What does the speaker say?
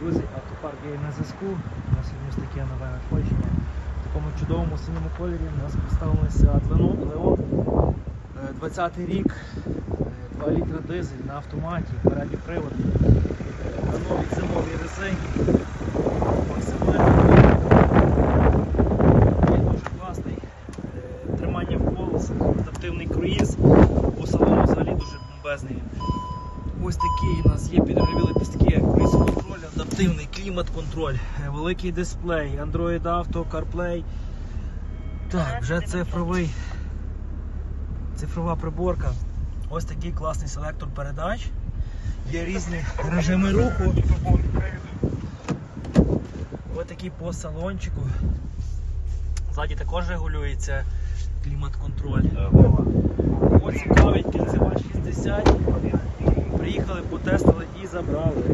Друзі, автопарк є на зв'язку. У нас є ось таке нове надходження. В такому чудовому синьому кольорі у нас представилися Атлеон Леон. 20-й рік, е, 2 літра дизель на автоматі, передній привод, е, на новій зимовій резині. Максимально дуже класний. Е, Тримання в колесах, адаптивний круїз, по салону взагалі дуже бомбезний. Ось такий у нас є контроль, адаптивний клімат-контроль, е, великий дисплей, Android Auto, CarPlay. Так, вже цифровий, цифрова приборка. Ось такий класний селектор передач. Є різні режими руху. Ось такий по салончику. Ззаді також регулюється клімат-контроль. Ось цікавить кінцева 60. Приїхали, потестили і забрали.